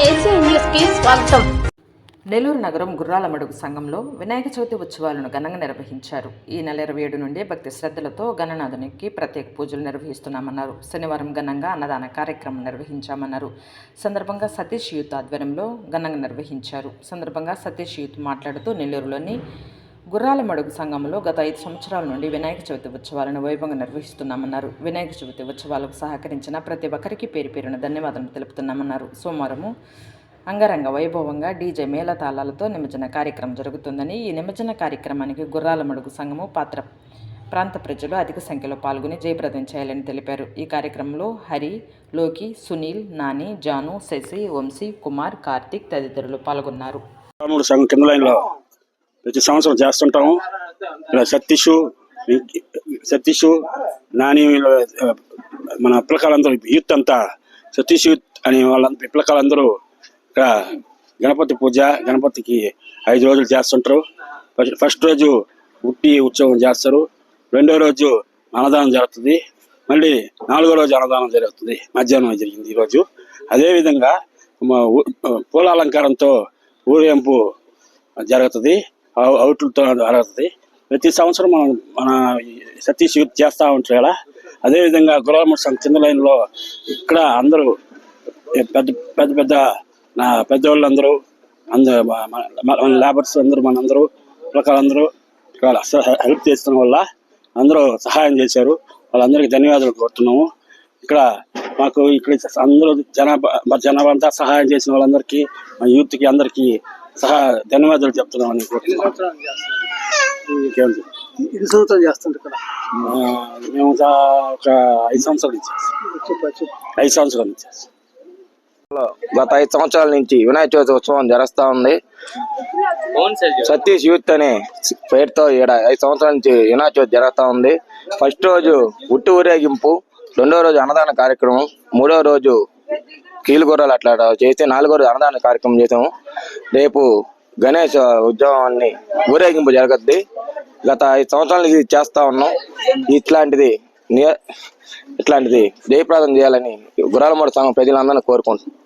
స్వాగతం. నెల్లూరు నగరం గుర్రాలమడుగు సంఘంలో వినాయక చవితి ఉత్సవాలను ఘనంగా నిర్వహించారు. ఈ నెల ఇరవై ఏడు నుండి భక్తి శ్రద్ధలతో గణనాథునికి ప్రత్యేక పూజలు నిర్వహిస్తున్నామన్నారు. శనివారం ఘనంగా అన్నదాన కార్యక్రమం నిర్వహించామన్నారు. సందర్భంగా సతీష్ యూత్ ఆధ్వర్యంలో ఘనంగా నిర్వహించారు. సందర్భంగా సతీష్ యూత్ మాట్లాడుతూ నెల్లూరులోని గుర్రాల మడుగు సంఘంలో గత ఐదు సంవత్సరాల నుండి వినాయక చవితి ఉత్సవాలను వైభవంగా నిర్వహిస్తున్నామన్నారు. వినాయక చవితి ఉత్సవాలకు సహకరించిన ప్రతి ఒక్కరికి పేరు పేరున ధన్యవాదాలు తెలుపుతున్నామన్నారు. సోమవారము అంగరంగ వైభవంగా డీజే మేళతాళాలతో నిమజ్జన కార్యక్రమం జరుగుతుందని ఈ నిమజ్జన కార్యక్రమానికి గుర్రాల మడుగు సంఘము పాత్ర ప్రాంత ప్రజలు అధిక సంఖ్యలో పాల్గొని జయప్రదం చేయాలని తెలిపారు. ఈ కార్యక్రమంలో హరి లోకి సునీల్ నాని జాను శశి వంశీ కుమార్ కార్తిక్ తదితరులు పాల్గొన్నారు. ప్రతి సంవత్సరం చేస్తుంటాము. ఇలా సతీష్ సతీష్ నాని మన పిల్లకాయలందరూ యూత్ అంతా సతీష్ యూత్ అని వాళ్ళందరూ పిల్లకాయలందరూ ఇక్కడ గణపతి పూజ గణపతికి ఐదు రోజులు చేస్తుంటారు. ఫస్ట్- ఫస్ట్ రోజు ఉట్టి ఉత్సవం చేస్తారు. రెండో రోజు అన్నదానం జరుగుతుంది. మళ్ళీ నాలుగో రోజు అన్నదానం జరుగుతుంది. మధ్యాహ్నం జరిగింది ఈరోజు అదేవిధంగా మా ఊ- పూల అలంకారంతో ఊరేంపు జరుగుతుంది. అవుట్లతో జరుగుతుంది ప్రతి సంవత్సరం మనం మన సతీష్ యూత్ చేస్తూ ఉంటారు కదా. అదేవిధంగా గులామ కింద లైన్లో ఇక్కడ అందరూ పెద్ద పెద్ద పెద్ద నా పెద్దవాళ్ళందరూ అందరూ మన- మన లేబర్స్ అందరూ మనందరూ పిల్లకాయలందరూ ఇక్కడ హెల్ప్ చేస్తున్న వల్ల అందరూ సహాయం చేశారు. వాళ్ళందరికీ ధన్యవాదాలు కోరుతున్నాము. ఇక్కడ మాకు ఇక్కడ అందరూ జనాభా జనాభా అంతా సహాయం చేసిన వాళ్ళందరికీ మా యూత్కి అందరికీ సహా ధన్యవాదాలు చెప్తున్నామని ఇంకేంటి? ఇది సంవత్సరం చేస్తుంటారు మేము ఒక ఐదు సంవత్సరాల నుంచి చేస్తాం. ఐదు సంవత్సరాల. గత ఐదు సంవత్సరాల నుంచి వినాయక చవితి ఉత్సవం జరుగుతా ఉంది సతీష్ యూత్ అనే పేరుతో ఈడ ఐదు సంవత్సరాల నుంచి వినాయక చవితి జరుగుతా ఉంది ఫస్ట్ రోజు ఉట్టి ఊరేగింపు రెండో రోజు అన్నదాన కార్యక్రమం మూడో రోజు కీలుగొర్రలు అట్లా చేస్తే నాలుగో రోజు అన్నదాన కార్యక్రమం చేసాము. రేపు గణేష్ ఉద్యమాన్ని ఊరేగింపు జరగద్ది. గత ఐదు సంవత్సరాల నుంచి ఇది చేస్తా ఉన్నాం. ఇట్లాంటిది ఇట్లాంటిది జయప్రదం చేయాలని గురాలమూడి సంఘం ప్రజలందరినీ కోరుకుంటున్నాం.